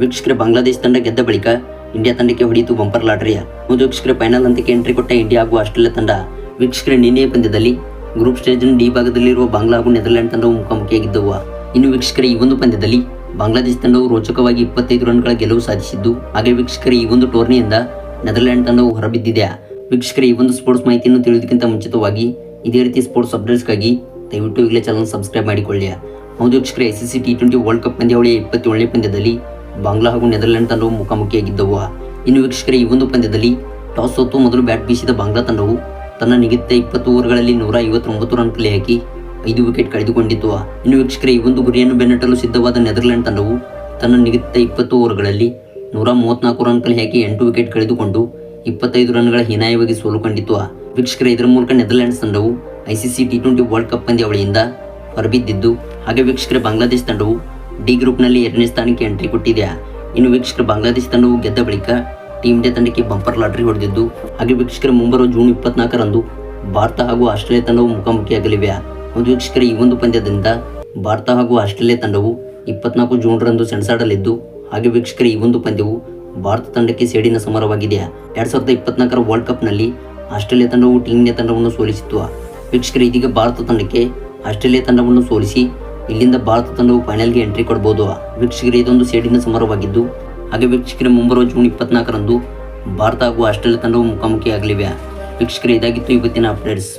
ವೀಕ್ಷಕರೇ, ಬಾಂಗ್ಲಾದೇಶ ತಂಡ ಗೆದ್ದ ಬಳಿಕ ಇಂಡಿಯಾ ತಂಡಕ್ಕೆ ಹೊಡೆಯಿತು ಬಂಪರ್ ಲಾಟರಿಯ. ಒಂದು ವೀಕ್ಷಕರ, ಫೈನಲ್ ಹಂತಕ್ಕೆ ಎಂಟ್ರಿ ಕೊಟ್ಟ ಇಂಡಿಯಾ ಹಾಗೂ ಆಸ್ಟ್ರೇಲಿಯಾ ತಂಡ ವೀಕ್ಷಕರು ನಿನ್ನೆಯ ಪಂದ್ಯದಲ್ಲಿ ಗ್ರೂಪ್ ಸ್ಟೇಜ್ನ ಡಿ ಭಾಗದಲ್ಲಿರುವ ಬಾಂಗ್ಲಾ ಹಾಗೂ ನೆದರ್ಲ್ಯಾಂಡ್ ತಂಡವು ಮುಖಾಮುಖಿಯಾಗಿದ್ದವು. ಇನ್ನು ವೀಕ್ಷಕರ, ಈ ಒಂದು ಪಂದ್ಯದಲ್ಲಿ ಬಾಂಗ್ಲಾದೇಶ ತಂಡವು ರೋಚಕವಾಗಿ ಇಪ್ಪತ್ತೈದು ರನ್ಗಳ ಗೆಲುವು ಸಾಧಿಸಿದ್ದು, ಹಾಗೆ ವೀಕ್ಷಕರ, ಈ ಒಂದು ಟೂರ್ನಿಯಿಂದ ನೆದರ್ಲ್ಯಾಂಡ್ ತಂಡವು ಹೊರಬಿದ್ದಿದೆ. ವೀಕ್ಷಕರ, ಈ ಒಂದು ಸ್ಪೋರ್ಟ್ಸ್ ಮಾಹಿತಿಯನ್ನು ತಿಳಿಯೋದಕ್ಕಿಂತ ಮುಂಚಿತವಾಗಿ ಇದೇ ರೀತಿ ಸ್ಪೋರ್ಟ್ಸ್ ಅಪ್ಡೇಟ್ಸ್ಗಾಗಿ ದಯವಿಟ್ಟು ಈಗಲೇ ಚಾನಲ್ ಸಬ್ಸ್ಕ್ರೈಬ್ ಮಾಡಿಕೊಳ್ಳಿ. ಹೌದು ವೀಕ್ಷಕರ S C C T twenty world cup ಪಂದ್ಯಾವಳಿಯ ಇಪ್ಪತ್ತೇಳನೇ ಪಂದ್ಯದಲ್ಲಿ ಬಾಂಗ್ಲಾ ಹಾಗೂ ನೆದರ್ಲ್ಯಾಂಡ್ ತಂಡವು ಮುಖಾಮುಖಿಯಾಗಿದ್ದವು. ಇನ್ನು ವೀಕ್ಷಕರೇ, ಈ ಒಂದು ಪಂದ್ಯದಲ್ಲಿ ಟಾಸ್ ಸೋತು ಮೊದಲು ಬ್ಯಾಟ್ ಬೀಸಿದ ಬಾಂಗ್ಲಾ ತಂಡವು ತನ್ನ ನಿಗದಿತ ಇಪ್ಪತ್ತು ಓವರ್ಗಳಲ್ಲಿ ನೂರ ಐವತ್ತೊಂಬತ್ತು ರನ್ ಕಲೆ ಹಾಕಿ ಐದು ವಿಕೆಟ್ ಕಳೆದುಕೊಂಡಿತ್ತು. ಇನ್ನು ವೀಕ್ಷಕರೇ, ಈ ಒಂದು ಗುರಿಯನ್ನು ಬೆನ್ನಟ್ಟಲು ಸಿದ್ಧವಾದ ನೆದರ್ಲ್ಯಾಂಡ್ ತಂಡವು ತನ್ನ ನಿಗದಿತ ಇಪ್ಪತ್ತು ಓವರ್ಗಳಲ್ಲಿ ನೂರ ಮೂವತ್ನಾಲ್ಕು ರನ್ ಕಲೆ ಹಾಕಿ ಎಂಟು ವಿಕೆಟ್ ಕಳೆದುಕೊಂಡು ಇಪ್ಪತ್ತೈದು ರನ್ಗಳ ಹೀನಾಯವಾಗಿ ಸೋಲು ಕಂಡಿತ್ತು. ವೀಕ್ಷಕರೇ, ಇದರ ಮೂಲಕ ನೆದರ್ಲ್ಯಾಂಡ್ಸ್ ತಂಡವು ICC T twenty world cup ಪಂದ್ಯಾವಳಿಯಿಂದ ಹೊರಬಿದ್ದಿದ್ದು, ಹಾಗೆ ವೀಕ್ಷಕರೇ, ಬಾಂಗ್ಲಾದೇಶ ತಂಡವು ಡಿ ಗ್ರೂಪ್ನಲ್ಲಿ ಎರಡನೇ ಸ್ಥಾನಕ್ಕೆ ಎಂಟ್ರಿ ಕೊಟ್ಟಿದೆ ಇನ್ನು ವೀಕ್ಷಕರ ಬಾಂಗ್ಲಾದೇಶ ತಂಡವು ಗೆದ್ದ ಬಳಿಕ ಟೀಮ್ ಇಂಡಿಯಾ ತಂಡಕ್ಕೆ ಬಂಪರ್ ಲಾಟರಿ ಹೊಡೆದಿದ್ದು, ಹಾಗೆ ವೀಕ್ಷಕರು ಮುಂಬರುವ ಜೂನ್ ಇಪ್ಪತ್ನಾಲ್ಕರಂದು ಭಾರತ ಹಾಗೂ ಆಸ್ಟ್ರೇಲಿಯಾ ತಂಡವು ಮುಖಾಮುಖಿಯಾಗಲಿವೆ ಒಂದು ವೀಕ್ಷಕರ, ಈ ಒಂದು ಪಂದ್ಯದಿಂದ ಭಾರತ ಹಾಗೂ ಆಸ್ಟ್ರೇಲಿಯಾ ತಂಡವು ಇಪ್ಪತ್ನಾಲ್ಕು ಜೂನ್ರಂದು ಸೆಣಸಾಡಲಿದ್ದು, ಹಾಗೆ ವೀಕ್ಷಕರ, ಈ ಒಂದು ಪಂದ್ಯವು ಭಾರತ ತಂಡಕ್ಕೆ ಸೇಡಿನ ಸಮರವಾಗಿದೆ ಎರಡ್ ಸಾವಿರದ ಇಪ್ಪತ್ನಾಲ್ಕರ ವರ್ಲ್ಡ್ ಕಪ್ನಲ್ಲಿ ಆಸ್ಟ್ರೇಲಿಯಾ ತಂಡವು ಟೀಮ್ ಇಂಡಿಯಾ ತಂಡವನ್ನು ಸೋಲಿಸಿತ್ತು. ವೀಕ್ಷಕರು, ಇದೀಗ ಭಾರತ ತಂಡಕ್ಕೆ ಆಸ್ಟ್ರೇಲಿಯಾ ತಂಡವನ್ನು ಸೋಲಿಸಿ ಇಲ್ಲಿಂದ ಭಾರತ ತಂಡವು ಫೈನಲ್ಗೆ ಎಂಟ್ರಿ ಕೊಡಬಹುದು ವೀಕ್ಷಕರು, ಇದೊಂದು ಸೇಡಿನ ಸಮರವಾಗಿದ್ದು ಹಾಗೆ ವೀಕ್ಷಕರ, ಮುಂಬರುವ ಜೂನ್ ಇಪ್ಪತ್ನಾಲ್ಕರಂದು ಭಾರತ ಹಾಗೂ ಆಸ್ಟ್ರೇಲಿಯಾ ತಂಡವು ಮುಖಾಮುಖಿಯಾಗಲಿವೆ. ವೀಕ್ಷಕರು, ಇದಾಗಿತ್ತು ಇವತ್ತಿನ ಅಪ್ಡೇಟ್ಸ್